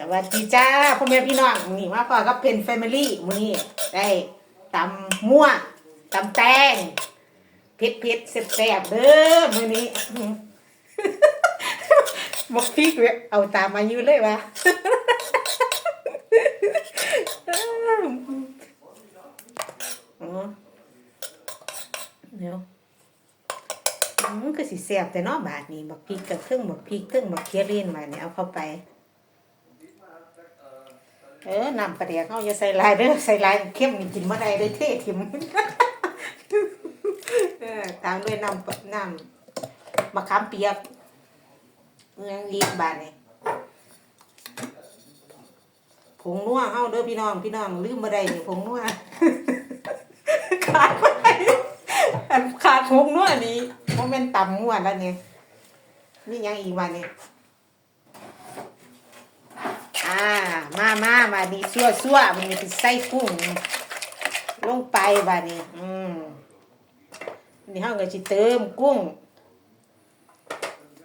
สวัสดีจ้าพ่อแม่พี่น้องมื้อนี่มาพอกับเป็นแฟมิลี่มื้อนี้ได้ตำมั่วตำแตงเผ็ดเผ็ดแซ่บๆเด้อมื้อนี้หมกพริกเว้ยเอาตามมาอยู่เลยวะเดี๋ยวอืมก็สิแซ่บแต่เนาะบาดนี้บักพริกกับเครื่องบักพริกเครื่องบักเคียรินมาเนี่ยเอาเข้าไป เออน้ำปลาเดียกเขาอย่าใส่ลายเด้อใส่ลายเข้มกินมาได้เลยเท่ทิมเออตามด้วยน้ำน้ำมะขามเปียกเมืองอีกบาทนี่ผงนัวเฮาเด้อพี่น้องพี่น้องลืมมาได้นี่ผงนัวขาดไปอันขาดผงนัวนี่โมเมนต์ต่ำงัวแล้วเนี่ยนี่ยังอีกวันนี่ อ่า มามามาดีซั่วซั่วมันมีเป็นไส้กุ้งลงไปบาดนี้ อืมนี่ห้องก็จะเติมกุ้ง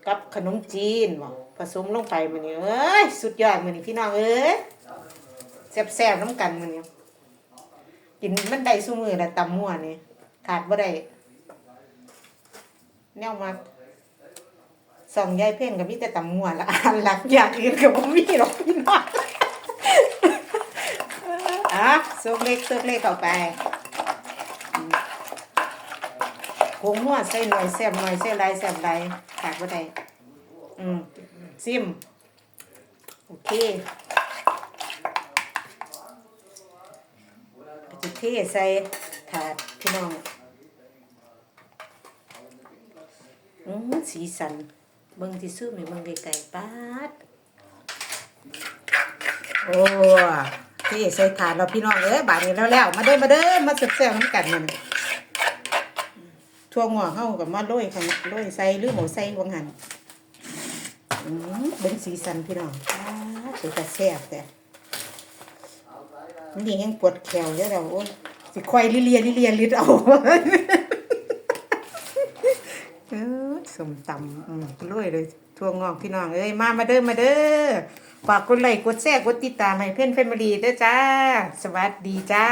กับขนมจีนบ่ผสมลงไปมันนี่เอ้ยสุดยอดมันนี่พี่น้องเอ้ยแซ่บๆน้ำกันมันนี่กินมันได้ซุมือละตำมั่วนี่ขาดบ่ได้แนวมา สองยายเพ่งกับมีแต่ตำมัวละอันหลักอยางอื่นกับผมมีหรอกพี่น้องอะซุกเล็กซุกเล็กเข้าไปอืมผงนัวใส่หน่อยแซ่บหน่อยใส่ไรแซ่บไรขาดบ่ได้อืมซิม โอเคก็จะเทใส่ถาดพี่น้อง อืมสีสัน บิ่งที่ซื้อไม่เบิ่งไกลๆป๊าดโอ้ที่ใส่ถาดเราพี่น้องเอ้ยบาดนี้แล้วแล้วมาเด้อมาเด้อมาแซ่บๆน้ำกันมันทั่วงอกเฮากับมาโรยค่ะโรยใส่หรือหมูใส่วังหันอืมเบิ่งสีสันพี่น้องปาดสวยแต่แซ่บแต่นี่ยังปวดแขวเยอะแล้วโอ้สิควายลิเลียลิเลียลิดเอาเออ สมตำอืมรวยเลยทั่วงอกพี่น้องเอ้ยมามาเด้อมาเด้อฝากกดไลค์กดแชร์กดติดตามให้เพื่อนแฟมิลี่ด้วยจ้า สวัสดีจ้า